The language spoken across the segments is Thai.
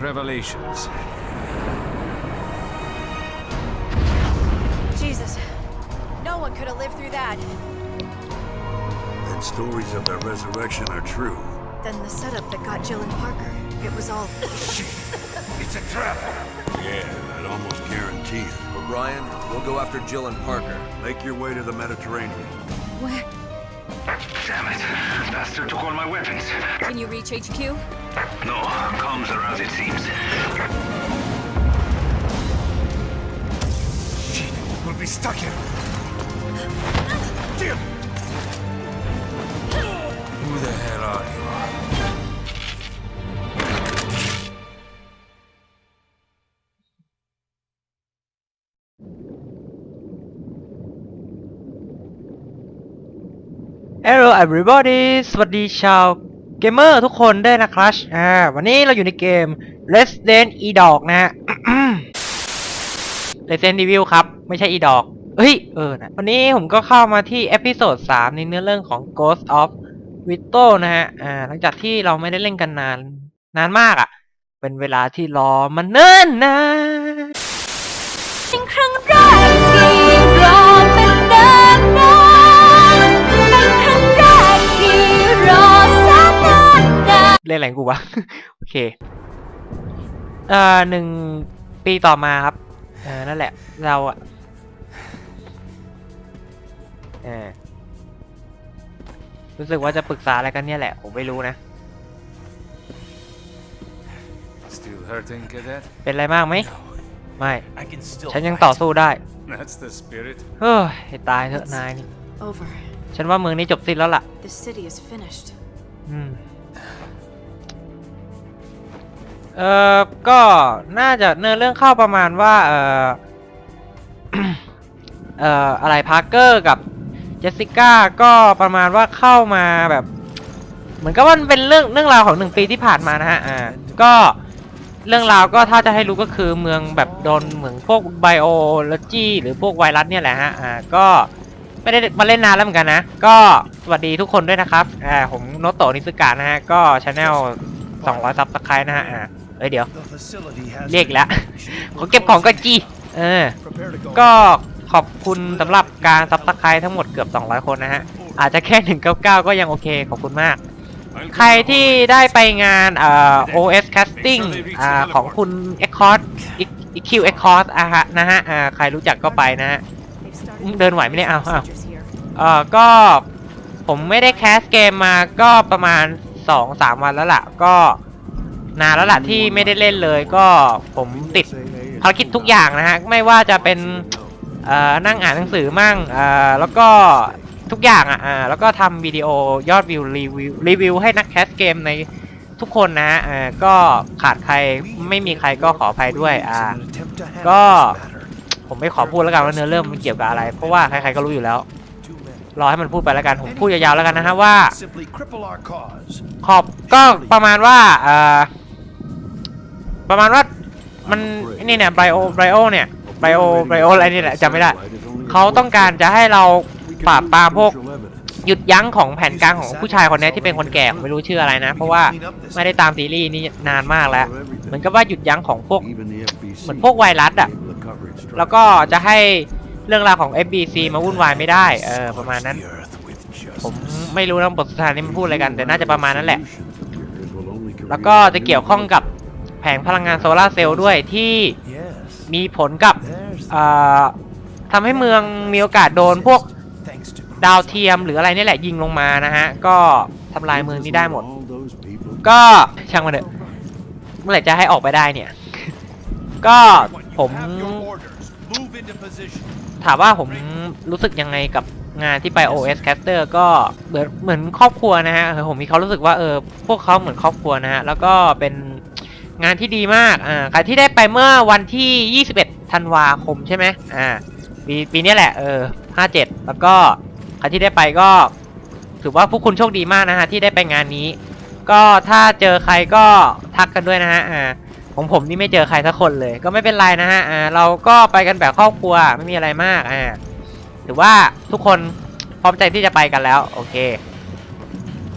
Resident Evil Revelations. Jesus. No one could have lived through that. And stories of their resurrection are true. Then the setup that got Jill and Parker. It was all. It's a trap. Yeah, I'd almost guarantee it. O'Brien, we'll go after Jill and Parker. Make your way to the Mediterranean. Where? Damn it. Bastard took all my weapons. Can you reach HQ? No, comms are as it seems. Shit, we'll be stuck here. Jim! Who the hell are you? Hello everybody สวัสดีชาว เกมเมอร์ทุกคนด้วยนะครับอ่าวันนี้เราอยู่ในเกม Resident Evil นะฮะ Resident Evil ครับ ไม่ใช่ e d o g เฮ้ย เออนะวันนี้ผมก็เข้ามาที่เอพิโซด3 ในเนื้อเรื่องของ Ghost of Vito นะฮะ อ่า หลังจากที่เราไม่ได้เล่นกันนาน นานมากอะ่ะ เป็นเวลาที่รอมันเนิ่นนานเป็นครั้งแรก เล่นอะไรกูวะ โอเค เอ่อหนึ่งปีต่อมาครับ เออนั่นแหละ เราอะเออรู้สึกว่าจะปรึกษาอะไรกันเนี่ยแหละ ผมไม่รู้นะ Still hurting, cadet? เป็นอะไรมากไหม ไม่ I can still ฉันยังต่อสู้ได้ That's the spirit. เฮ้ยให้ตายเถอะนายนี่ Over. ฉันว่าเมืองนี้จบสิ้นแล้วล่ะ The city is finished. อืม เอ่อก็น่าจะเนื้อเรื่องเข้าประมาณว่า เอ่อเอ่ออะไรพาร์เกอร์กับเจสสิก้าก็ประมาณว่าเข้ามาแบบ เหมือนกับว่ามันเป็นเรื่องเรื่องราวของหนึ่งปีที่ผ่านมานะฮะอ่าก็เรื่องราวก็ถ้าจะให้รู้ก็คือเมืองแบบโดนเหมือนพวกไบโอโลจีหรือพวกไวรัสเนี่ยแหละฮะอ่าก็ไม่ได้มาเล่นนานแล้วเหมือนกันนะ ก็สวัสดีทุกคนด้วยนะครับอ่าผมโนโตะนิสกานะฮะก็ช anel 200ซับสไครต์นะฮะอ่า เอ้ยเดี๋ยว เรียกแล้วขอเก็บของก็จีเออ ก็ขอบคุณสำหรับการซับสไครต์ทั้งหมดเกือบ 200 คนนะฮะ อาจจะแค่ 199 ก็ยังโอเค ขอบคุณมาก ใครที่ได้ไปงานเอ่อ OS casting อ่าของคุณ e c o s EQ e c o s อะฮะนะฮะอ่าใครรู้จักก็ไปนะฮะ They've started เดินไหวไหมเนี่ยอ้าวอ้าว procedures here. เอ่อก็ผมไม่ได้แคสเกมมาก็ประมาณ 2-3 วันแล้วล่ะ ก็ นานแล้วล่ะที่ไม่ได้เล่นเลยก็ผมติดภารกิจทุกอย่างนะฮะไม่ว่าจะเป็นเอ่อนั่งอ่านหนังสือมั่งเอ่อแล้วก็ทุกอย่างอะอ่าแล้วก็ทำวิดีโอยอดวิวรีวิวรีวิวให้นักแคสเกมในทุกคนนะฮะอ่าก็ขาดใครไม่มีใครก็ขออภัยด้วยอ่าก็ผมไม่ขอพูดแล้วกันว่าเนื้อเรื่องมันเกี่ยวกับอะไร เพราะว่าใครๆก็รู้อยู่แล้ว รอให้มันพูดไปแล้วกัน ผมพูดยาวๆแล้วกันนะฮะว่า Simply cripple our cause. ขอบก็ประมาณว่าเอ่อ ประมาณว่ามันนี่เนี่ยไบโอไบโอเนี่ยไบโอไบโออะไรนี่แหละจำไม่ได้เขาต้องการจะให้เราปราบปรามพวกหยุดยั้งของแผนการของผู้ชายคนนี้ที่เป็นคนแก่ไม่รู้ชื่ออะไรนะ เพราะว่าไม่ได้ตามซีรีส์นี้นานมากแล้วเหมือนกับว่าหยุดยั้งของพวกเหมือนพวกไวรัสอะแล้วก็จะให้เรื่องราวของ FBC มาวุ่นวายไม่ได้เออประมาณนั้น ผมไม่รู้นะบทสุดท้ายนี้มันพูดอะไรกัน แต่น่าจะประมาณนั้นแหละ แล้วก็จะเกี่ยวข้องกับ งพลังงานโซลาร์เซลล์ด้วยที่มีผลกับเอ่อทำให้เมืองมีโอกาสโดนพวกดาวเทียมหรืออะไรนี่แหละยิงลงมานะฮะ ก็ทำลายเมืองนี้ได้หมด ก็ช่างมันเถอะเมื่อไหร่จะให้ออกไปได้เนี่ย ก็ผม Move into position. ถามว่าผมรู้สึกยังไงกับงานที่ไป OS Caster ก็เหมือนเหมือนครอบครัวนะฮะเออผมมีความรู้สึกว่าเออพวกเขาเหมือนครอบครัวนะฮะ แล้วก็เป็น งานที่ดีมาก อ่าใครที่ได้ไปเมื่อวันที่ 21 ธันวาคมใช่ไหมอ่า ปีปีนี้แหละ เออ 57 แล้วก็ใครที่ได้ไปก็ ถือว่าพวกคุณโชคดีมากนะฮะที่ได้ไปงานนี้ ก็ถ้าเจอใครก็ทักกันด้วยนะฮะ อ่า ของผมนี่ไม่เจอใครสักคนเลย ก็ไม่เป็นไรนะฮะ อ่า เราก็ไปกันแบบครอบครัวไม่มีอะไรมาก อ่า ถือว่าทุกคนพร้อมใจที่จะไปกันแล้ว โอเค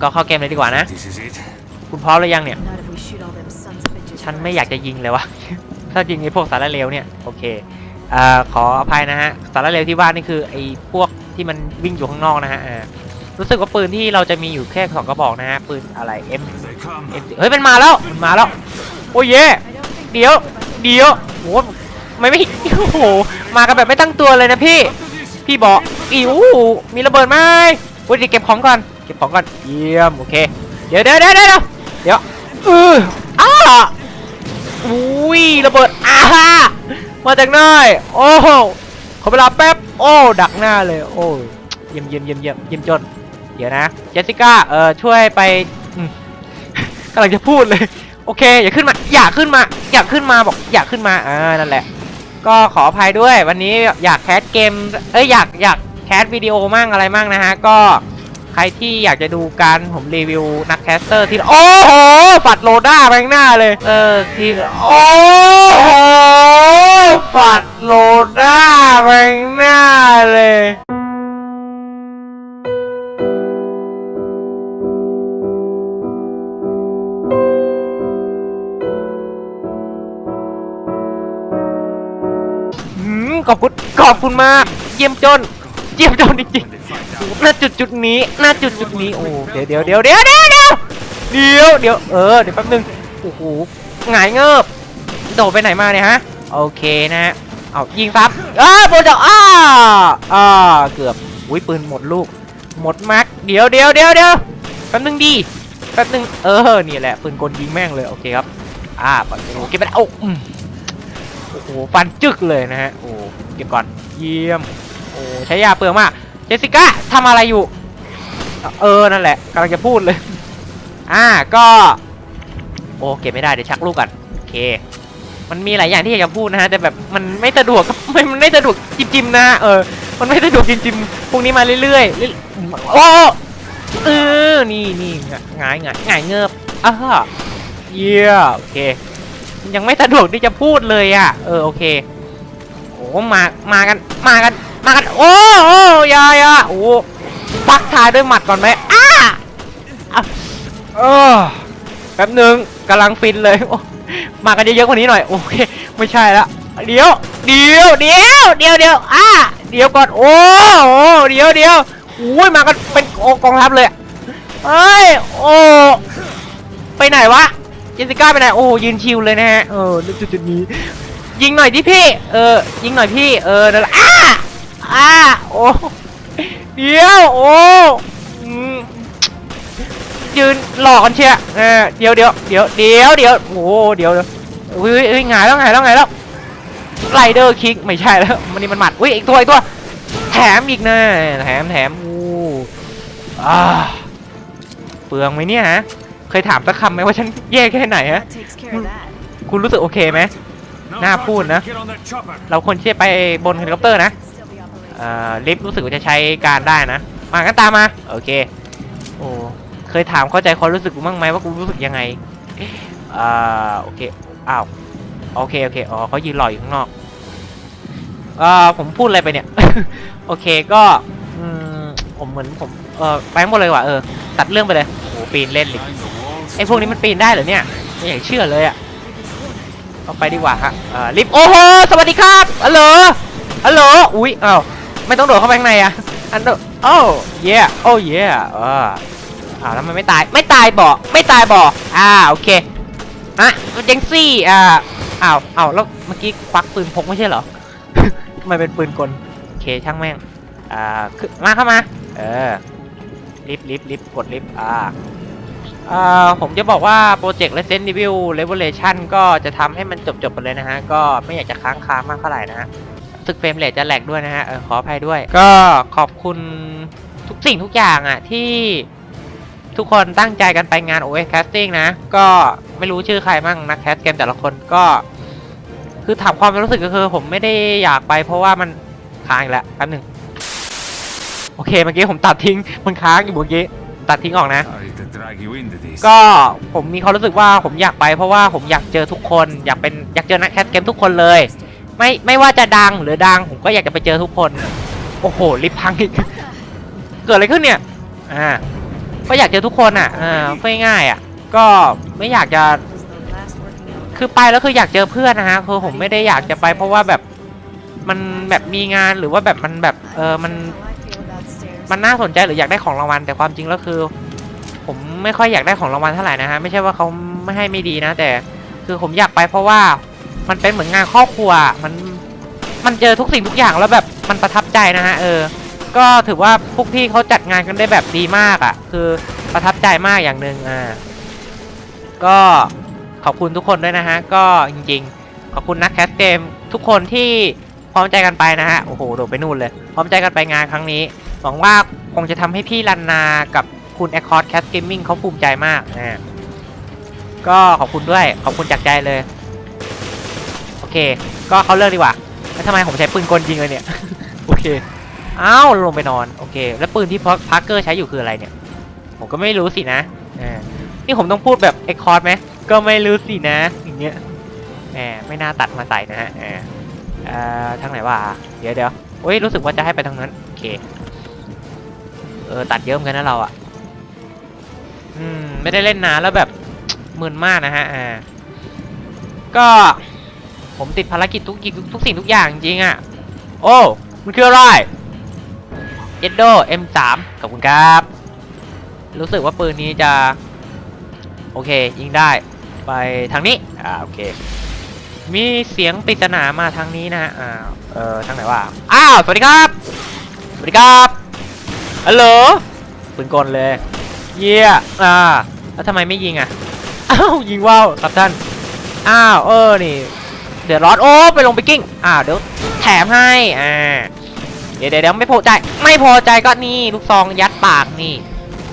ก็เข้าเกมเลยดีกว่านะ คุณพร้อมหรือยังเนี่ย Not if we shoot all ฉันไม่อยากจะยิงเลยวะ ถ้ายิงไอ้พวกสารเลวเนี่ยโอเคเอ่อขออภัยนะฮะสารเลวที่ว่านี่คือไอ้พวกที่มันวิ่งอยู่ข้างนอกนะฮะรู้สึกว่าปืนที่เราจะมีอยู่แค่สองกระบอกนะฮะปืนอะไร M Here they come. M เฮ้ยมันมาแล้วมันมาแล้ว โอ้ยเย่เดี๋ยวเดี๋ยวโหไม่ไม่โอ้โหมากันแบบไม่ตั้งตัวเลยนะพี่ พี่บอกอิ๋วมีระเบิดไหมโอ้ยเดี๋ยวเก็บของก่อนเก็บของก่อนเยี่ยมโอเค เดี๋ยวเดี๋ยวเดี๋ยวเดี๋ยวเดี๋ยวเอออ้า อุ้ยระเบิดอ้ามาจากไหนโอ้โหขอเวลาแป๊บ โอ้ ดักหน้าเลย โอ้ยเยี่ยมเยี่ยมเยี่ยมเยี่ยมเยี่ยมจน เดี๋ยวนะเจสสิก้า เออช่วยไปกำลังจะพูดเลย โอเค อย่าขึ้นมา อย่าขึ้นมา อย่าขึ้นมา บอก อย่าขึ้นมา อ่า นั่นแหละ ก็ขออภัยด้วย วันนี้อยากแคสเกม เอ้ย อยาก อยากแคสวิดีโอมั่งอะไรมั่งนะฮะ ก็ ใครที่อยากจะดูการผมรีวิวนักแคสเตอร์ที่ โอ้โหปัดโลด้าไปข้างหน้าเลย เออที่โอ้โหปัดโลด้าไปข้างหน้าเลยหืมขอบคุณขอบคุณมาก เยี่ยมจน เยี่ยมจนจริงๆณจุดจุดนี้ณจุดจุดนี้โอ้เดี๋ยวเดี๋ยวเดี๋ยวเดี๋ยวเดี๋ยวเดี๋ยวเดี๋ยวเดี๋ยวเออเดี๋ยวแป๊บนึงโอ้โหหงายเงิบโดดไปไหนมาเนี่ยฮะโอเคนะฮะเอายิงซับอ้าโบดอกอ้าอ่าเกือบอุ้ยปืนหมดลูก หมดแม็กเดี๋ยวเดี๋ยวเดี๋ยวเดี๋ยวแป๊บนึงดีแป๊บนึงเออนี่แหละปืนกลยิงแม่งเลยโอเคครับอ่าปัดโอ้เก็บไปแล้วโอ้โอ้โหฟันจึกเลยนะฮะโอ้เก็บก่อนเยี่ยม โอ้ใช้ยาเปลืองมาก เจสสิก้าทำอะไรอยู่ เออ นั่นแหละกำลังจะพูดเลย อ่า ก็ โอ้เก็บไม่ได้ เดี๋ยวชักลูกกันโอเค มันมีหลายอย่างที่อยากจะพูดนะฮะ แต่แบบมันไม่สะดวกไม่มันไม่สะดวกจิมๆนะฮะเออ มันไม่สะดวกจริมๆพวกนี้มาเรื่อยๆ โอ้เออ นี่นี่หงายหงายหงายเงือบอ่าเยี่ยโอเค ยังไม่สะดวกที่จะพูดเลยอะ เออ โอเคโอ้มา มากัน มากัน มากัน โอ้โอ้ยาอยาโอ้ปักทายด้วยหมัดก่อนไหมอ้าอะเออแป๊บหนึ่งกำลังฟินเลยโอ้มากันเยอะๆกว่านี้หน่อยโอเคไม่ใช่ละเดี๋ยวเดี๋ยวเดี๋ยวเดี๋ยวเดี๋ยวอ่าเดี๋ยวก่อนโอ้โอ้เดี๋ยวเดี๋ยวอุ้ยมากันเป็นโอกองทัพเลยเอ้ยโอ้ไปไหนวะเจสสิก้าไปไหนโอ้ยืนชิวเลยนะฮะเออจุดจุดนี้ ยิงหน่อยดิพี่ เออยิงหน่อยพี่เออนั่นแหละ อ้าอ้าโอ้เดี๋ยวโอ้อืมยืนหลอกกันเชียเออเดี๋ยวเดี๋ยวเดี๋ยวเดี๋ยวเดี๋ยวโอ้เดี๋ยวเดี๋ยวอุ้ยอุ้ยหงายแล้วหงายแล้วหงายแล้วไรเดอร์คิกไม่ใช่แล้วมันนี่มันหมัดอุ้ยอีกตัวอีกตัวแถมอีกนะแถมแถมอู้อ่าเปลืองไหมเนี่ยฮะเคยถามสักคำไหมว่าฉันแย่แค่ไหนฮะ That takes care of that. คุณรู้สึกโอเคไหม Now, Nah, Doctor, fool, nah. Get on that chopper. เราควรที่จะไปบนเฮลิคอปเตอร์นะ ลิฟต์รู้สึกว่าจะใช้การได้นะ มากันตามมา โอเค โอ้ เคยถามเข้าใจความรู้สึกกูบ้างไหมว่ากูรู้สึกยังไง อ่า โอเค อ้าว โอเค โอเค อ๋อเขายืนรออยู่ข้างนอกเอ่อผมพูดอะไรไปเนี่ย โอเคก็อืมผมเหมือนผม เออไปหมดเลยว่ะเออ ตัดเรื่องไปเลย โอ้โหปีนเล่นลิไอพวกนี้มันปีนได้เหรอเนี่ย ไม่อยากเชื่อเลยอะเอาไปดีกว่าฮะอ่าลิฟต์โอ้โห สวัสดีครับฮัลโหลฮัลโหล อุ้ยอ้าว ไม่ต้องโดดเข้าไปข้างในอะอันโดโอ้เย่โอ้เย่เอออ้าวแล้วมันไม่ตายไม่ตายบ่ไม่ตายบ่อ่าโอเคอะเจงซี่อ่าอ้าวอ้าวแล้วเมื่อกี้ควักปืนพกไม่ใช่เหรอทำไมเป็นปืนกลโอเคช่างแม่งอ่าขึ้นมาเข้ามา เออลิฟต์ลิฟต์ลิฟต์กดลิฟต์อ่าเอ่อผมจะบอกว่าโปรเจกต์ Resident Evil Revelation ก็จะทำให้มันจบๆไปเลยนะฮะ ก็ไม่อยากจะค้างคามากเท่าไหร่นะฮะรู้ สึกเฟรมเรทจะแหลกด้วยนะฮะเออขออภัยด้วย ก็ขอบคุณทุกสิ่งทุกอย่างอะที่ทุกคนตั้งใจกันไปงาน OS Casting นะ ก็ไม่รู้ชื่อใครมั่งนักแคสเกมแต่ละคนก็ คือถามความรู้สึกก็คือ ผมไม่ได้อยากไปเพราะว่ามันค้างอีกแล้วแป๊บหนึ่งโอเคเมื่อกี้ผมตัดทิ้งมันค้างอยู่เมื่อกี้ตัดทิ้งออกนะ Sorry to drag you into this. ก็ผมมีความรู้สึกว่าผมอยากไปเพราะว่าผมอยากเจอทุกคน อยากเป็นอยากเจอนักแคสเกมทุกคนเลย ไม่ไม่ว่าจะดังหรือดังผมก็อยากจะไปเจอทุกคน โอ้โหลิฟต์พังอีก เกิดอะไรขึ้นเนี่ย อ่า ก็อยากเจอทุกคนอะอ่าง่ายๆอะ ก็ไม่อยากจะ คือไปแล้วคืออยากเจอเพื่อนนะฮะคือผมไม่ได้อยากจะไป เพราะว่าแบบมันแบบมีงานหรือว่าแบบมันแบบเออมันมันน่าสนใจหรืออยากได้ของรางวัลแต่ความจริงแล้วคือ ผมไม่ค่อยอยากได้ของรางวัลเท่าไหร่นะฮะไม่ใช่ว่าเขาไม่ให้ไม่ดีนะ แต่คือผมอยากไปเพราะว่า มันเป็นเหมือนงานครอบครัวมันมันเจอทุกสิ่งทุกอย่างแล้วแบบมันประทับใจนะฮะเออ ก็ถือว่าพวกพี่เขาจัดงานกันได้แบบดีมากอะ่ะ คือประทับใจมากอย่างหนึ่งอ่าก็ขอบคุณทุกคนด้วยนะฮะ ก็จริง ๆ ขอบคุณนักแคสเกมทุกคนที่พร้อมใจกันไปนะฮะโอ้โหโดดไปนู่นเลย พร้อมใจกันไปงานครั้งนี้หวังว่าคงจะทำให้พี่ลันนากับคุณแอคคอร์ดแคสเกมมิ่งเขาภูมิใจมากนะก็ขอบคุณด้วยขอบคุณจากใจเลย เค ก็เขาเลิกดีกว่า แล้วทำไมผมใช้ปืนกลยิงเลยเนี่ย โอเค อ้าวลงไปนอน โอเค แล้วปืนที่พาร์เกอร์ใช้อยู่คืออะไรเนี่ย ผมก็ไม่รู้สินะอ่านี่ผมต้องพูดแบบเอ็กคอร์ดไหม ก็ไม่รู้สินะ อย่างเงี้ยแหมไม่น่าตัดมาใส่นะฮะอ่าเอ่อทางไหนวะ เดี๋ยวเดี๋ยวโอ้ยรู้สึกว่าจะให้ไปทางนั้น โอเค เออตัดเยอะเหมือนกันนะเราอะอืม ไม่ได้เล่นนานแล้วแบบมึนมากนะฮะ อ่า ก็ ผมติดภารกิจทุกทุกทุกสิ่งทุกอย่างจริงๆอะโอ้ มันคืออะไรเ e ดโด M3 ขอบคุณครับ รู้สึกว่าปืนนี้จะ โอเค ยิงได้ไปทางนี้ อ่า โอเค มีเสียงปริศนามาทางนี้นะฮะอ่าเออทางไหนวะ อ้าว สวัสดีครับ สวัสดีครับฮัลโหลปืนกลเลย เยี่ยอ่า แล้วทำไมไม่ยิงอะ อ้าว ยิงว่าวครับท่าน อ้าว เออ นี่เดือดร้อนโอ้ไปลงไปกิ้งอ่าเดี๋ยวแถมให้อ่าเดี๋ยวเดี๋ยวไม่พอใจไม่พอใจก็นี่ลูกซองยัดปากนี่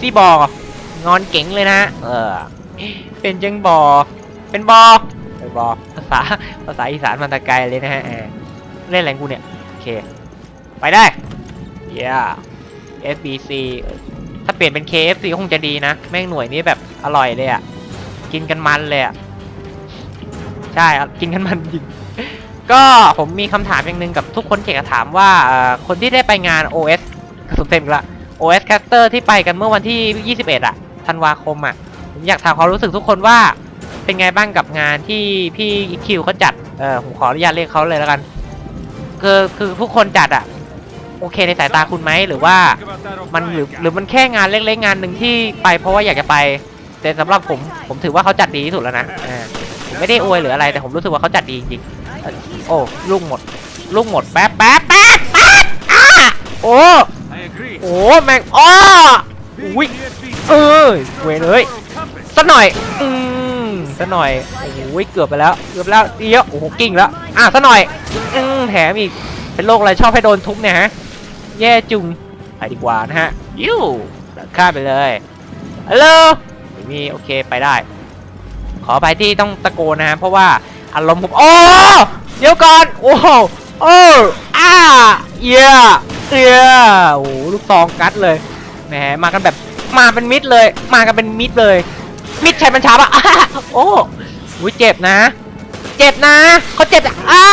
ซี่บอกอนเก๋งเลยนะเออเป็นจังบอเป็นบอเป็นบอภาษาภาษาอีสานมันตะไกลเลยนะฮะเล่นอะไรกูเนี่ยโอเคไปได้เย้ FBC ถ้าเปลี่ยนเป็น KFC คงจะดีนะ แม่งหน่วยนี้แบบอร่อยเลยอะ กินกันมันเลยอะ ใช่ครับกินกันมันจริงก็ผมมีคำถามอย่างหนึ่งกับทุกคนเกี่ยวกับถามว่าเอ่อคนที่ได้ไปงาน OS กระสุนเต็มอีกละ OS Caster ที่ไปกันเมื่อวันที่ 21อะธันวาคมอะผมอยากถามความรู้สึกทุกคนว่าเป็นไงบ้างกับงานที่พี่คิวเขาจัดเออผมขออนุญาตเรียกเขาเลยแล้วกันคือคือทุกคนจัดอะโอเคในสายตาคุณไหมหรือว่ามันหรือหรือมันแค่งานเล็กๆงานหนึ่งที่ไปเพราะว่าอยากจะไป แต่สำหรับผมผมถือว่าเขาจัดดีที่สุดแล้วนะอ่า ไม่ได้อวยหรืออะไรแต่ผมรู้สึกว่าเขาจัดดีจริงโอ้ลูกหมด ลูกหมดแป๊บแป๊บแป๊บแป๊บอ่าโอ้โอ้แม่งอ้ออุ้ยเออเวยเลยสักหน่อยอืมสักหน่อยโอ้ยเกือบไปแล้วเกือบแล้วเดียวโอ้โหกิ้งแล้วอะสักหน่อยอืมแถมอีกเป็นโรคอะไรชอบให้โดนทุบเนี่ยฮะแย่จุงไปดีกว่านะฮะยูข้าไปเลยฮัลโหลมีโอเคไปได้ ขอไปที่ต้องตะโกนนะฮะเพราะว่าอารมณ์ผมโอ้เดี๋ยวก่อนโอ้โอ้อ้าเยียเยียโอ้ลูกตองกัดเลยแหมมากันแบบมาเป็นมิดเลย มากันเป็นมิดเลย มิดใช้บัญชาปะอ้าโอ้อุ้ยเจ็บนะ เจ็บนะเขาเจ็บอะ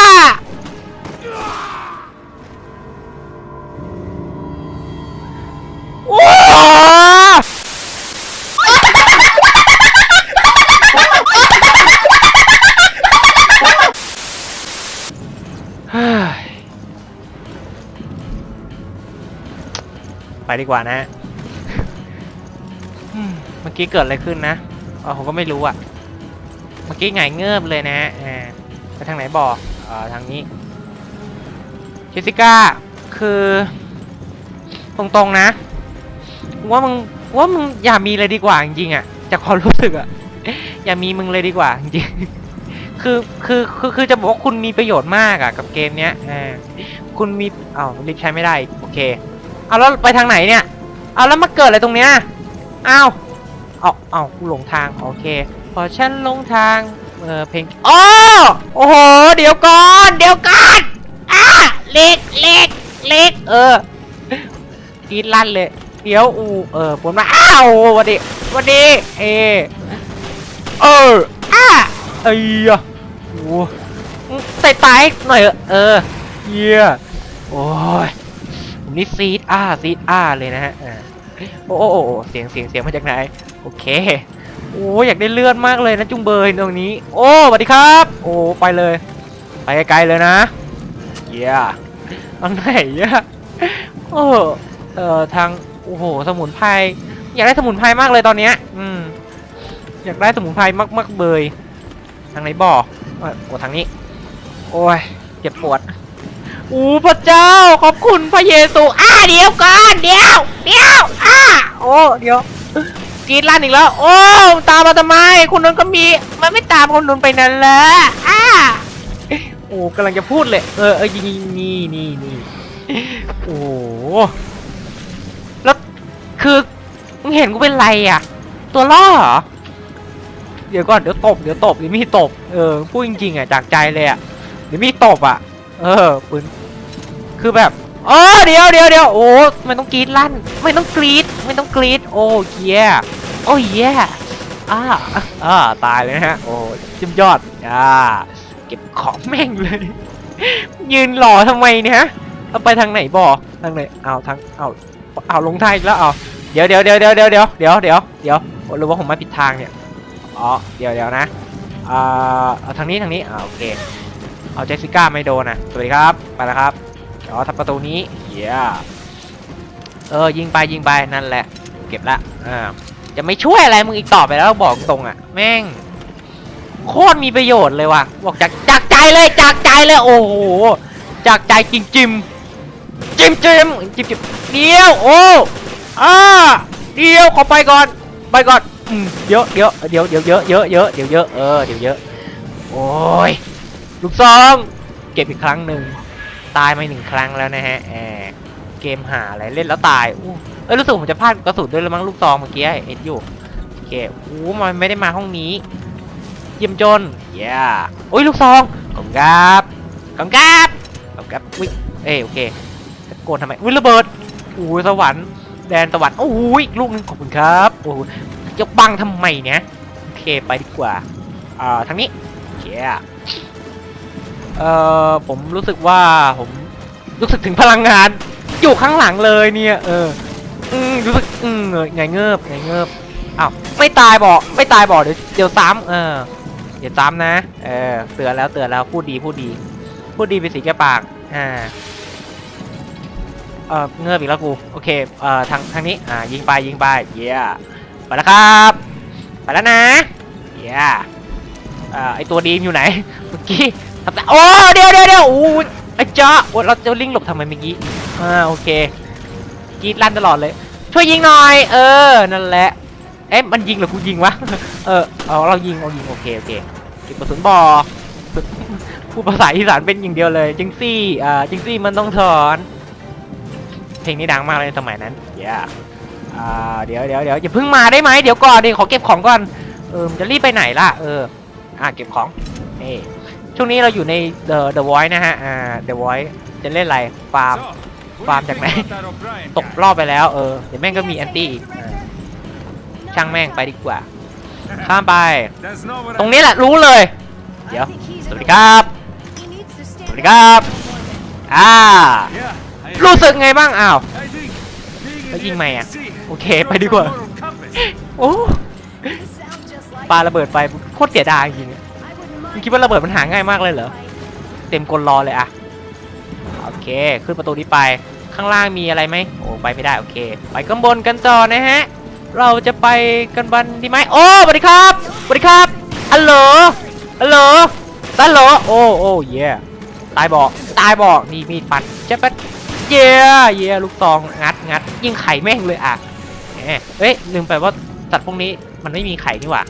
ดีกว่านะฮะอืมเมื่อกี้เกิดอะไรขึ้นนะอ๋อผมก็ไม่รู้อะ เมื่อกี้ไงเงือบเลยนะฮะอ่าไปทางไหนบอกอ่าทางนี้ชิซิก้า คือ ตรงๆนะ ว่ามึงว่ามึงอย่ามีเลยดีกว่าจริงๆอะจากความรู้สึกอะอย่ามีมึงเลยดีกว่าจริงๆคือคือคือคือจะบอกว่าคุณมีประโยชน์มากอะกับเกมเนี้ยอ่าคุณมีอ้าวรีบใช้ไม่ได้อีกโอเค เอาแล้วไปทางไหนเนี่ย เอาแล้วมาเกิดอะไรตรงเนี้ยอ้าวเอาเอากูหลงทางโอเคพอฉันหลงทางเออเพลงอ๋อโอ้โหเดี๋ยวก่อนเดี๋ยวก่อนอะเล็กเล็กเล็กเออกรีดลั่นเลยเดี๋ยวอูเออปนมาอ้าววันดีวันดีเอเอออ้าเอ้ยอะโอ้ใส่ตายหน่อยเออเยี่ยโอ้ย นี่ซีดอ้าซีดอ้าเลยนะฮะโอ้โอ้โอโอเสียงเสียงเสียงมาจากไหนโอเคโอ้อยากได้เลือดมากเลยนะจุงเบยตรงนี้ โอ้สวัสดีครับ โอ้ไปเลย ไปไกลๆเลยนะเยี่ยทางไหนเนี่ยโอ้เอ่อทางโอ้โหสมุนไพรอยากได้สมุนไพรมากเลยตอนเนี้ย อืมอยากได้สมุนไพรมากๆเบยทางไหนบ่อ้ยโอ้ทางนี้ โอ้ยเจ็บปวด อู้พระเจ้าขอบคุณพระเยซูอ้าเดี๋ยวก่อนเดี๋ยวเดี๋ยวอ้าโอ้เดี๋ยวกรีดลั่นอีกแล้ว โอ้ตามมาทำไมคนนั้นก็มีมันไม่ตามคนนั้นไปนั่นแหละอ้าโอ้กำลังจะพูดเลย เออเออนี่นี่นี่นี่โอ้โหแล้วคือมึงเห็นกูเป็นไรอะ ตัวล่อเหรอเดี๋ยวก่อนเดี๋ยวตบเดี๋ยวตบเดี๋ยวมีตบเออพูดจริงๆอะจากใจเลยอะเดี๋ยวมีตบอะ เออปืนคือแบบเออเดี๋ยวเดี๋ยวเดี๋ยวโอ้ไม่ต้องกรีดลั่นไม่ต้องกรีดไม่ต้องกรีดโอ้เย่โอ้เย่อ่าอ่าตายเลยนะฮะโอ้จิ้มยอดอ่าเก็บของแม่งเลย ยืนหล่อทำไมเนี่ยฮะเอาไปทางไหนบ่ทางไหนเอาทางเอาเอาลงท้างอีกแล้วเอาเดี๋ยวเดี๋ยวเดี๋ยวเดี๋ยวเดี๋ยวเดี๋ยวเดี๋ยวเดี๋ยวเดี๋ยวหรือว่าผมมาผิดทางเนี่ยอ๋อเดี๋ยวเดี๋ยวนะอ่าเอาทางนี้ทางนี้อ่าโอเค เอาเจสสิก้าไม่โดนนะสวัสดีครับ ไปแล้วครับเดี๋ยวทับประตูนี้เฮียเออ ยิงไปยิงไปนั่นแหละ เก็บละอ่าจะไม่ช่วยอะไรมึงอีกต่อไปแล้วบอกตรงอะ แม่ง โคตรมีประโยชน์เลยว่ะ บอกจากจากใจเลยจากใจเลย โอ้โห จากใจจริงจิมจิมจิมจิมจิมเดียวโอ้อ่าเดียวขอไปก่อน ไปก่อนอืมเยอะเยอะเดี๋ยวเดี๋ยวเยอะเยอะเยอะเดี๋ยวเยอะเออเดี๋ยวเยอะโอ้ย ลูกซอง เก็บอีกครั้งหนึ่งตายมาหนึ่งครั้งแล้วนะฮะแอบเกมหาอะไรเล่นแล้วตายอู้เอ้ยรู้สึกผมจะพลาดกระสุนด้วยละมั้งลูกซองเมื่อกี้เอ็ดอยู่โอเคอู้มันไม่ได้มาห้องนี้ เยี่ยมจนเย้โอ้ยลูกซองขอบคุณครับขอบคุณครับขอบคุณครับวิเอ้โอเคตะโกนทำไมวิระเบิดอู้สวรรค์แดนสวรรค์โอ้ยอีกลูกนึงขอบคุณครับโอ้โหยกบังทำไมเนี่ยโอเคไปดีกว่าอ่าทางนี้โอเคอะ เอ่อผมรู้สึกว่าผมรู้สึกถึงพลังงาน อยู่ข้างหลังเลยเนี่ย เออ อืมรู้สึกอืมไงเงิบไงเงิบอ้าวไม่ตายบอกไม่ตายบอกเดี๋ยวเดี๋ยวซ้ำเออเดี๋ยวซ้ำนะเออเตือนแล้วเตือนแล้วพูดดีพูดดีพูดดีเป็นสีแกปากอ่าเออเงิบอีกแล้วกูโอเคเอ่อทางทางนี้อ่ายิงไปยิงไปเย้ไปแล้วครับไปแล้วนะเย้อ่าไอตัวดีมอยู่ไหนเมื่อกี้ ทำแต่โอ้เดี๋ยวเดี๋ยวเดี๋ยวอู้ไอ้จ้าโอ้เราจะลิงหลบทำไมเมื่อกี้อ่าโอเคกรีดลั่นตลอดเลย ช่วยยิงหน่อย เออนั่นแหละเอ๊ะมันยิงหรือกูยิงวะเออเอาเรายิงเรายิงโอเคโอเคเก็บกระสุนบอพูดภาษาอีสานเป็นอย่างเดียวเลยจิงซี่อ่าจิงซี่มันต้องถอนเพลงนี้ดังมากเลยสมัยนั้นเย้อ่าเดี๋ยวเดี๋ยวเดี๋ยวอย่าเพิ่งมาได้ไหมเดี๋ยวก่อนดิขอเก็บของก่อนเออจะรีบไปไหนล่ะเอออ่าเก็บของนี่ ช่วงนี้เราอยู่ใน The The Voice นะฮะ อ่า The Voice จะเล่นอะไรฟาร์ม So, Farm what do you จากไหน ตกรอบไปแล้ว เออ เดี๋ยวแม่งก็มีแอนตี้อีกอ่าช่างแม่งไปดีกว่า ข้ามไป ตรงนี้แหละรู้เลย เดี๋ยว สวัสดีครับ สวัสดีครับ อ่า รู้สึกไงบ้าง อ้าว แล้วยิงไหมอะ โอเค ไปดีกว่า โอ้ปาระเบิดไป โคตรเสียดายจริงๆ มึงคิดว่าระเบิดมันหาง่ายมากเลยเหรอ เต็มกลรอเลยอะโอเค ขึ้นประตูนี้ไป ข้างล่างมีอะไรไหมโอ้ไปไม่ได้ โอเค ไปข้างบนกันต่อนะฮะ เราจะไปกันบันดีไหม โอ้สวัสดีครับสวัสดีครับฮัลโหลฮัลโหลฮัลโหลโอ้โอ้เย่ตายบอกตายบอกนี่มีดปัดเจ๊ปะเย่เย่ลูกตองงัดงัดยิงไข่แม่งเลยอะเอ้ยลืมไปว่าสัตว์พวกนี้มันไม่มีไข่นี่หว่า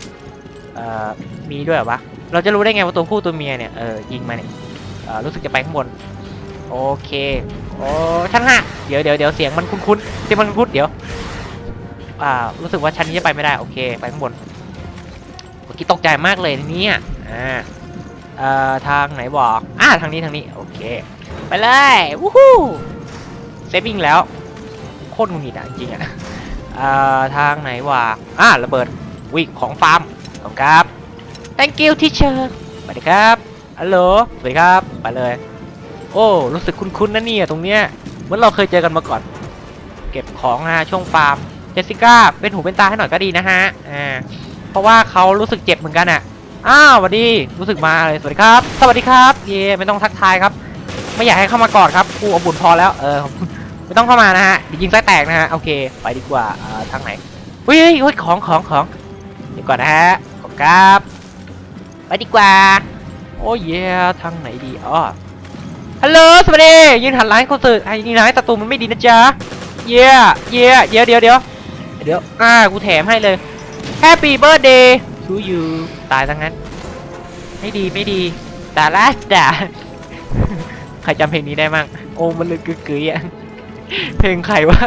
เอ่อมีด้วยหรอวะ เราจะรู้ได้ไงว่าตัวผู้ตัวเมียเนี่ย เออ ยิงมาเนี่ยรู้สึกจะไปข้างบน โอเค โอ้ชั้นห้าเดี๋ยวเดี๋ยวเดี๋ยวเสียงมันคุ้นๆเสียงมันคุ้นเดี๋ยว อ่า รู้สึกว่าชั้นนี้จะไปไม่ได้ โอเค ไปข้างบนเมื่อกี้ตกใจมากเลยเนี่ย อ่าเอ่อทางไหนบอก อ่าทางนี้ทางนี้ โอเค ไปเลย วู้ฮู้เซฟวิ่งแล้ว โคตรงุดหงิดอะจริงอะเอ่อทางไหนวะอ่าระเบิดวิ่งของฟาร์มขอบคุณครับ thank you teacher สวัสดีครับฮัลโหลสวัสดีครับ ไปเลย โอ้รู้สึกคุ้นๆนะเนี่ยตรงเนี้ยเหมือนเราเคยเจอกันมาก่อน เก็บของนะฮะช่วงฟาร์มเจสสิก้าเป็นหูเป็นตาให้หน่อยก็ดีนะฮะอ่าเพราะว่าเขารู้สึกเจ็บเหมือนกันอะอ้าวสวัสดีรู้สึกมาเลยสวัสดีครับ สวัสดีครับ เย่ไม่ต้องทักทายครับ ไม่อยากให้เข้ามากอดครับกูอบอุ่นพอแล้วเออไม่ต้องเข้ามานะฮะดี๋ยวยิงไส้แตกนะฮะโอเค ไปดีกว่าเอ่อทางไหนเฮ้ยเฮ้ยของของของเดี๋ยวก่อนนะฮะขอบครับ ดีกว่า โอ้ยเย่ทางไหนดีอ๋อฮัลโหลสวัสดียืนหันหลังให้คนสื่อไอ้นี่นะศัตรูมันไม่ดีนะจ๊ะเย่เย่เดี๋ยวเดี๋ยวเดี๋ยวเดี๋ยวอ่ากูแถมให้เลย Happy birthday to you ตายทั้งนั้น ไม่ดีไม่ดีแต่ละแต่ใครจำเพลงนี้ได้มั่งโอ้มันลึกกึกกึยอะเพลงใครวะ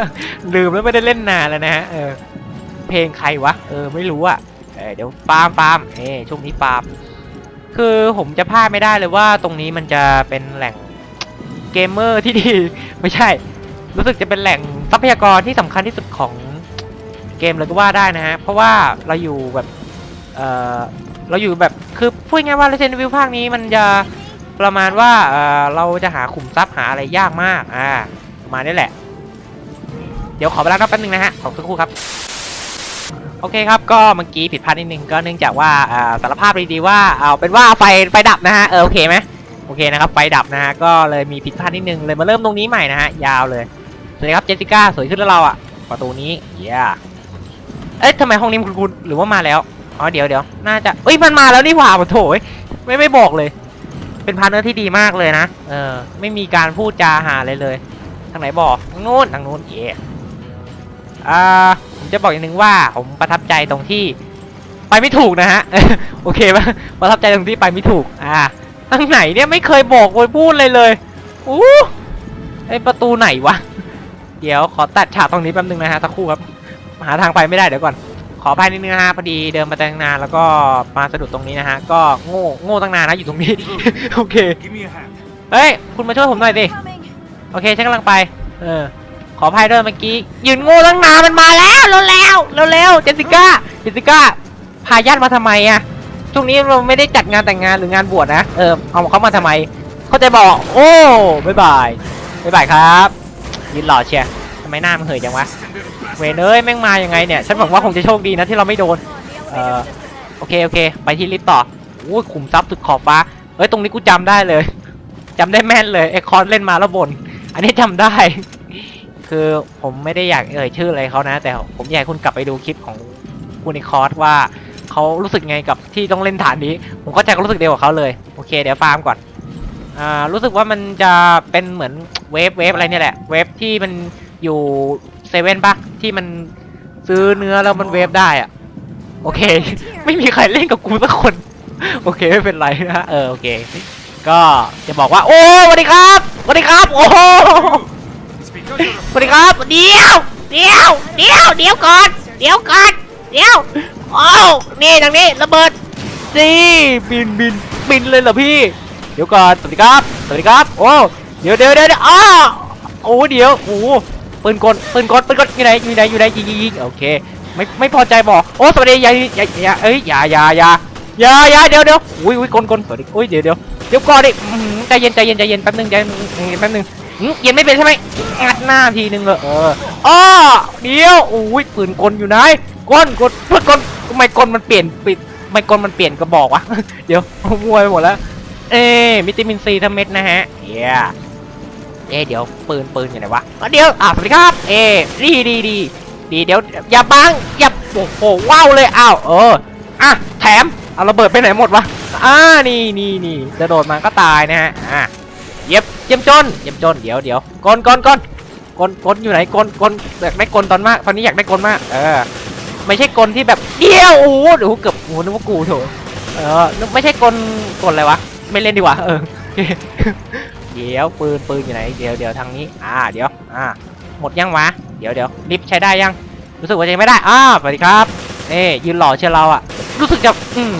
ลืมแล้วไม่ได้เล่นนานแล้วนะฮะเออเพลงใครวะเออไม่รู้อะเออเดี๋ยวปาล์มปาล์มเอ้ช่วงนี้ปาล์ม คือผมจะพลาดไม่ได้เลยว่าตรงนี้มันจะเป็นแหล่งเกมเมอร์ที่ดี ไม่ใช่ รู้สึกจะเป็นแหล่งทรัพยากรที่สำคัญที่สุดของเกมเลยก็ว่าได้นะฮะ เพราะว่าเราอยู่แบบ เออเราอยู่แบบ คือพูดง่ายว่า Resident Evil ภาคนี้มันจะประมาณว่า เออเราจะหาขุมทรัพย์หาอะไรยากมาก อ่า ประมาณนี้แหละ เดี๋ยวขอเวลานับแป๊บนึงนะฮะ ขอสักครู่ครับ โอเคครับ ก็เมื่อกี้ผิดพลาดนิดนึงก็เนื่องจากว่าสารภาพดีๆว่าเอาเป็นว่าไฟไฟดับนะฮะเออโอเคไหมโอเคนะครับไฟดับนะฮะก็เลยมีผิดพลาดนิดนึงเลยมาเริ่มตรงนี้ใหม่นะฮะยาวเลยสวัสดีครับเจสสิก้าสวยขึ้นแล้วเราอะประตูนี้เย้เอ๊ะทำไมห้องนี้มันคุ้นๆหรือว่ามาแล้วอ๋อเดี๋ยวเดี๋ยวน่าจะเอ้ยมันมาแล้วนี่หว่าโถ่เอ้ยไม่ไม่บอกเลย เป็นพาร์เนอร์ที่ดีมากเลยนะเออไม่มีการพูดจาหาเลยเลยทางไหนบอกทางนู้นทางนู้นเย่อ่า จะบอกอย่างหนึ่งว่าผมประทับใจตรงที่ไปไม่ถูกนะฮะ โอเคปะประทับใจตรงที่ไปไม่ถูก อ่าทางไหนเนี่ยไม่เคยบอกเลยพูดเลยเลย อู้ไอประตูไหนวะ เดี๋ยวขอตัดฉากตรงนี้แป๊บนึงนะฮะสักครู่ครับ หาทางไปไม่ได้เดี๋ยวก่อน ขออภัยนิดนึงนะฮะพอดีเดินมาตั้งนานแล้วก็มาสะดุดตรงนี้นะฮะ ก็โง่โง่ตั้งนานนะอยู่ตรงนี้ โอเค Give me a hand. เฮ้ย คุณมาช่วยผมหน่อยสิโอเคฉันกำลังไป เออ ขออภัยด้วยเมื่อกี้ ยืนโง่ตั้งนานมันมาแล้วเร็วเร็วเร็วเร็วเจสสิก้าเจสสิก้าพาญาติมาทำไมอะช่วงนี้เราไม่ได้จัดงานแต่งงานหรืองานบวชนะเออเอาเขามาทำไม เขาจะบอก โอ้บ๊ายบายบ๊ายบายครับยืนหล่อเชียร์ทำไมหน้ามันเหยจังวะเวเอ้ยแม่งมายังไงเนี่ยฉันหวังว่าคงจะโชคดีนะที่เราไม่โดนเออโอเคโอเค ไปที่ลิฟต์ต่อโอ้ยขุมทรัพย์สุดขอบฟ้าเฮ้ยตรงนี้กูจำได้เลยจำได้แม่นเลยไอคอนเล่นมาแล้วบนอันนี้จำได้ คือผมไม่ได้อยากเอ่ยชื่ออะไรเขานะ แต่ผมอยากให้คุณกลับไปดูคลิปของคุณไอคอร์สว่าเขารู้สึกไงกับที่ต้องเล่นฐานนี้ ผมก็จะรู้สึกเดียวกับเขาเลย โอเค เดี๋ยวฟาร์มก่อน อ่า รู้สึกว่ามันจะเป็นเหมือนเวฟเวฟอะไรเนี่ยแหละ เวฟที่มันอยู่เซเว่นปะที่มันซื้อเนื้อแล้วมันเวฟได้อะโอเค ไม่มีใครเล่นกับกูสักคน โอเคไม่เป็นไรนะ เออโอเค ก็จะบอกว่า โอ้สวัสดีครับสวัสดีครับ โอ้ สวัสดีครับเดี๋ยวเดี๋ยวเดี๋ยวเดี๋ยวก่อนเดี๋ยวก่อนเดี๋ยวโอ้นี่ทางนี้ระเบิดนี่บินบินบินเลยเหรอพี่ เดี๋ยวก่อนสวัสดีครับสวัสดีครับโอ้เดี๋ยวเดี๋ยวเดี๋ยวเดียวอ้าโอ้เดี๋ยวโอ้ปืนกลปืนกลปืนกลอยู่ไหนอยู่ไหนอยู่ไหนยิงยิงยิงโอเคไม่ไม่พอใจบอกโอ้สวัสดียาอย่าอย่าเอ้ยยายายายายาเดี๋ยวเดี๋ยวอุ้ยอุ้ยกลกลสวัสดีอุ้ยเดี๋ยวเดี๋ยวเดี๋ยวก่อนดิใจเย็นใจเย็นใจเย็นแป๊บนึงใจเย็นแป๊บนึง เย็นไม่เป็นใช่ไหมงัดหน้าทีนึงเลยเอออ้อเดี๋ยวอุ้ยปืนกลอยู่ไหนกลกลปืนกลทำไมกลมันเปลี่ยนปิดทำไมกลมันเปลี่ยนกระบอกวะ เดี๋ยวมัวไปหมดแล้ว เอ้วิตามินซีทั้งเม็ดนะฮะเย้เอ๊ะเดี๋ยวปืนปืนอยู่ไหนวะเดี๋ยวอะสวัสดีครับ เอ๊ดีดีดีดีเดี๋ยวอย่าบังอย่าโอ้โหว้าวเลยอ้าวเอออะแถมเอาระเบิดไปไหนหมดวะอ่านี่นี่นี่กระโดดมาก็ตายนะฮะอะ เย็บเยี่ยมจนเยี่ยมจนเดี๋ยวเดี๋ยวกลกลกลกลกลอยู่ไหนกลกลอยากได้กลตอนมากตอนนี้อยากได้กลมากเออไม่ใช่กลที่แบบเดียวโอ้โหเดี๋ยวเกือบโอ้โหนึกว่ากูโถเออไม่ใช่กลกลอะไรวะไม่เล่นดีกว่าเออเดี๋ยวปืนปืนอยู่ไหนเดี๋ยวเดี๋ยวทางนี้ อ่าเดี๋ยวอ่าหมดยังวะเดี๋ยวเดี๋ยวลิฟใช้ได้ยังรู้สึกว่าจะไม่ได้อ่าสวัสดีครับเอ้ยืนหล่อเชียวเราอะรู้สึกจะอืม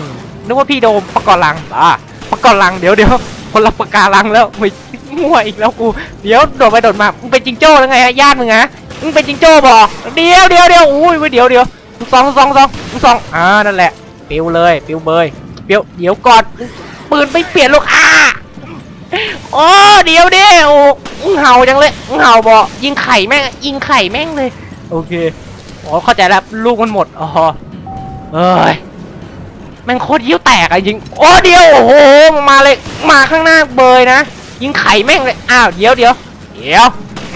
นึกว่าพี่โดมประกอบลังอ่าประกอบลังเดี๋ยวเดี๋ยว คนละประการังแล้วไม่มั่วอีกแล้วกู เดี๋ยวโดดไปโดดมา มึงเป็นจิงโจ้แล้วไงฮะญาติมึงฮะ มึงเป็นจิงโจ้บอกเดี๋ยวเดี๋ยวเดี๋ยวอุ้ยเดี๋ยวเดี๋ยวลูกซองลูกซองลูกซองลูกซองอ่านั่นแหละปิวเลยปิวเบยเดี๋ยวเดี๋ยวก่อนปืนไม่เปลี่ยนลูกอ่าโอ้เดี๋ยวเดี๋ยวมึงเห่าจังเลยมึงเห่าบอกยิงไข่แม่งยิงไข่แม่งเลย โอเคอ๋อเข้าใจแล้วลูกมันหมดอ๋อเอ้ย แม่งโคตรยิ้วแตกอะยิง โอ้เดียวโอ้โหมาเลยมาข้างหน้าเบยนะ ยิงไข่แม่งเลยอ้าวเดี๋ยวเดี๋ยวเดี๋ยว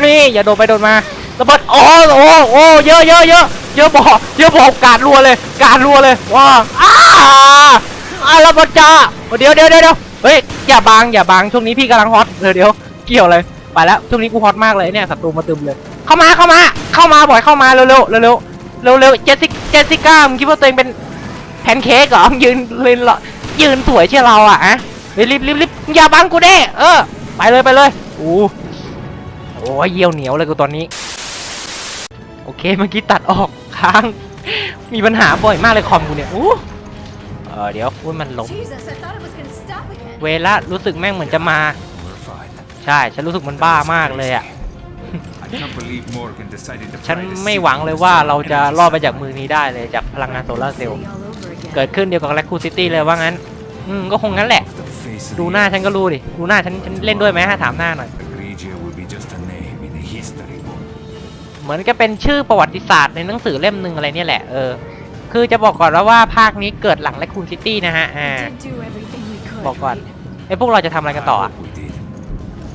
นี่อย่าโดนไปโดนมาระเบิดโอ้โอ้โอ้เยอะเยอะเยอะเยอะบอกเยอะบอกการรัวเลย การรัวเลยว้าอ้าอ่าระเบิดจ้าเดี๋ยวเดี๋ยวเดี๋ยวเดียวเฮ้ยอย่าบังอย่าบังช่วงนี้พี่กำลังฮอตเดี๋ยวเดี๋ยวเกี่ยวเลยไปแล้วช่วงนี้กูฮอตมากเลยเนี่ยศัตรูมาตึมเลย เข้ามาเข้ามา เข้ามาบ่อยเข้ามาเร็วเร็วเร็วเร็วเร็วเร็วเจสสิเจสสิก้ามึงคิดว่าตัวเองเป็น แพนเค้กเหรอมึงยืนยืนเหรอยืนสวยเชียวเราอะอะเฮ้ยรีบรีบรีบอย่าบังกูเด้เออ ไปเลยไปเลยอู้โอ้ยเยี่ยวเหนียวเลยกูตอนนี้ โอเคเมื่อกี้ตัดออกค้าง มีปัญหาบ่อยมากเลยคอมกูเนี่ยอู้เออเดี๋ยวพูดมันลง Jesus, I thought it was gonna stop again. เวลารู้สึกแม่งเหมือนจะมา We're fine. ใช่ฉันรู้สึกมันบ้ามากเลยอะ I can't believe Morgan decided to ฉัน fly the ไม่หวังเลยว่าเราจะรอดไปจากมือนี้ได้เลยจากพลังงานโซลาร์เซลล์ เกิดขึ้นเดียวกับแลคคูซิตี้เลยว่างั้น อืมก็คงงั้นแหละ The face of ดู the หน้าฉันก็รู้ดิ ดูหน้าฉันฉันเล่นด้วยไหมฮะถามหน้าหน่อย Egregia will be just a name in the history book. เหมือนจะเป็นชื่อประวัติศาสตร์ในหนังสือเล่มหนึ่งอะไรเนี่ยแหละ เออ คือจะบอกก่อนว่าว่าภาคนี้เกิดหลังแลคคูนซิตี้นะฮะ อ่า We did do everything we could. บอกก่อน right? ไอ้พวกเราจะทำอะไรกันต่อ I อะ hope we did.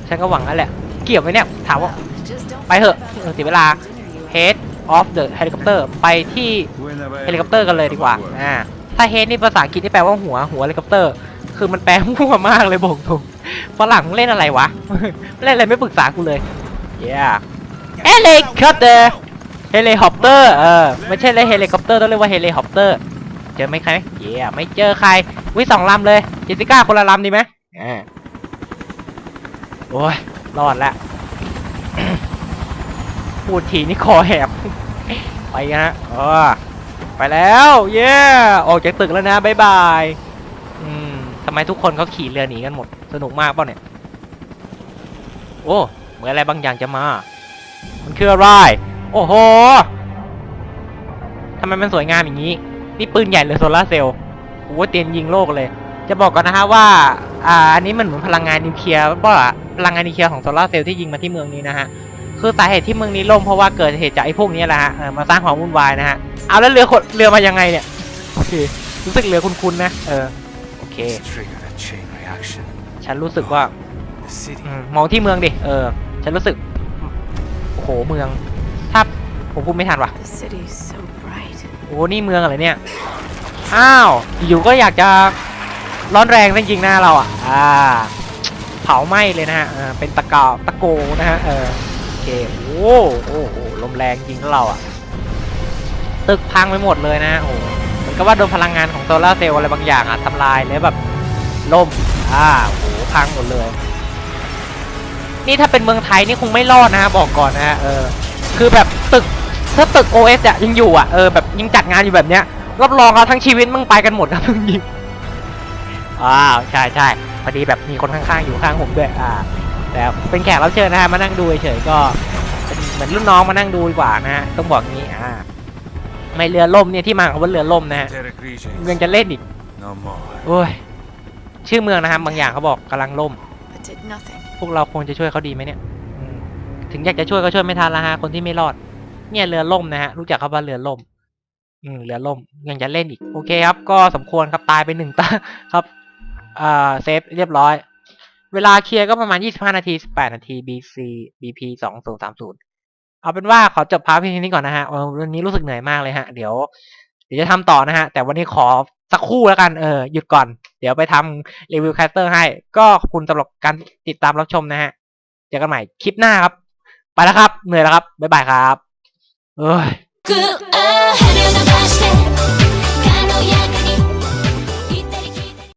ฉันก็หวังนั่นแหละ เกี่ยวไหมเนี่ย ถามว่า Well, just don't ไปเถอะ forget เออ about เสียเวลา the dinner you had. Head of the Helicopter ไปที่ Whenever เฮลิคอปเตอร์กันเลยดีกว่า อ่า ถ้า Head นี่ภาษาอังกฤษที่แปลว่าหัวหัวเฮลิคอปเตอร์ คือมันแปลมั่วมากเลยบอกตรงฝรั่งเล่นอะไรวะ เล่นอะไรไม่ปรึกษากูเลย yeah เฮลิคอปเตอร์เฮลิคอปเตอร์เออไม่ใช่เลยเฮลิคอปเตอร์ต้องเรียกว่าเฮลิคอปเตอร์เจอไหมใครเย่ไม่เจอใครวิสองลำเลยเจสสิก้าคนละลำดีไหมอ่าโอ้ยรอดแล้วพูดทีนี่คอแหบไปนฮะเออ ไปแล้วเย้ออกจากตึกแล้วนะบายบายอืมทำไมทุกคนเขาขี่เรือหนีกันหมดสนุกมากเปล่าเนี่ย โอ้เหมือนอะไรบางอย่างจะมา มันคืออะไร โอ้โหทำไมมันสวยงามอย่างนี้ นี่ปืนใหญ่เลยโซลาร์เซลล์โอ้เตียนยิงโลกเลย จะบอกก่อนนะฮะว่า อ่า อันนี้มันเหมือนพลังงานนิวเคลียร์ป่ะพลังงานนิวเคลียร์ของโซลาร์เซลล์ที่ยิงมาที่เมืองนี้นะฮะ คือสาเหตุที่เมืองนี้ล่มเพราะว่าเกิดเหตุจากไอ้พวกนี้แหละฮะมาสร้างความวุ่นวายนะฮะเอาแล้วเรือขนเรือมายังไงเนี่ยโอเครู้สึกเรือคุ้นๆนะเออโอเคฉันรู้สึกว่ามองที่เมืองดิเออฉันรู้สึกโอ้โหเมืองถ้าผมพูดไม่ทันว่ะโอ้นี่เมืองอะไรเนี่ยอ้าวอยู่ก็อยากจะร้อนแรงจริงๆหน้าเราอะอ่าเผาไหม้เลยนะฮะเออเป็นตะกาวตะโกนะฮะเออ โอเคโอ้โอ้โหลมแรงจริงเราอะ ตึกพังไปหมดเลยนะโอ้เหมือนกับว่าโดนพลังงานของโซล่าเซลล์อะไรบางอย่างอะทำลายเลยแบบล่มอ่าโอ้โหพังหมดเลย นี่ถ้าเป็นเมืองไทยนี่คงไม่รอดนะฮะบอกก่อนนะฮะเออ คือแบบตึกถ้าตึก OS อะยังอยู่อะเออแบบยังจัดงานอยู่แบบเนี้ยรับรองเราทั้งชีวิตมึงไปกันหมดครับจริงอ้าวใช่ใช่พอดีแบบมีคนข้างๆอยู่ข้างผมด้วยอ่า แต่เป็นแขกรับเชิญนะฮะมานั่งดูเฉยๆก็เป็นเหมือนรุ่นน้องมานั่งดูดีกว่านะฮะต้องบอกงี้อ่าไม่เรือล่มเนี่ยที่มาของว่าเรือล่มนะฮะ Terra Grigia ยังจะเล่นอีก no more. โอ้ยชื่อเมืองนะครับบางอย่างเขาบอกกำลังล่ม But did nothing. พวกเราควรจะช่วยเขาดีไหมเนี่ยอืมถึงอยากจะช่วยก็ช่วยไม่ทันละฮะคนที่ไม่รอด เนี่ยเรือล่มนะฮะรู้จักเขาว่าเรือล่ม อืมเรือล่มยังจะเล่นอีก โอเคครับ ก็สมควรครับตายไปหนึ่งตาครับอ่าเซฟเรียบร้อย เวลาเคลียร์ก็ประมาณ 25 นาที 18 นาที BC BP 2030 เอาเป็นว่าขอจบพาร์ทเพียงเท่านี้ก่อนนะฮะ วันนี้รู้สึกเหนื่อยมากเลยฮะ เดี๋ยว เดี๋ยวจะทำต่อนะฮะ แต่วันนี้ขอสักคู่แล้วกัน เออ หยุดก่อน เดี๋ยวไปทำรีวิวแคสเตอร์ให้ ก็ขอบคุณสำหรับการติดตามรับชมนะฮะ เจอกันใหม่คลิปหน้าครับ ไปแล้วครับ เหนื่อยแล้วครับ บ๊ายบายครับ เอ้ย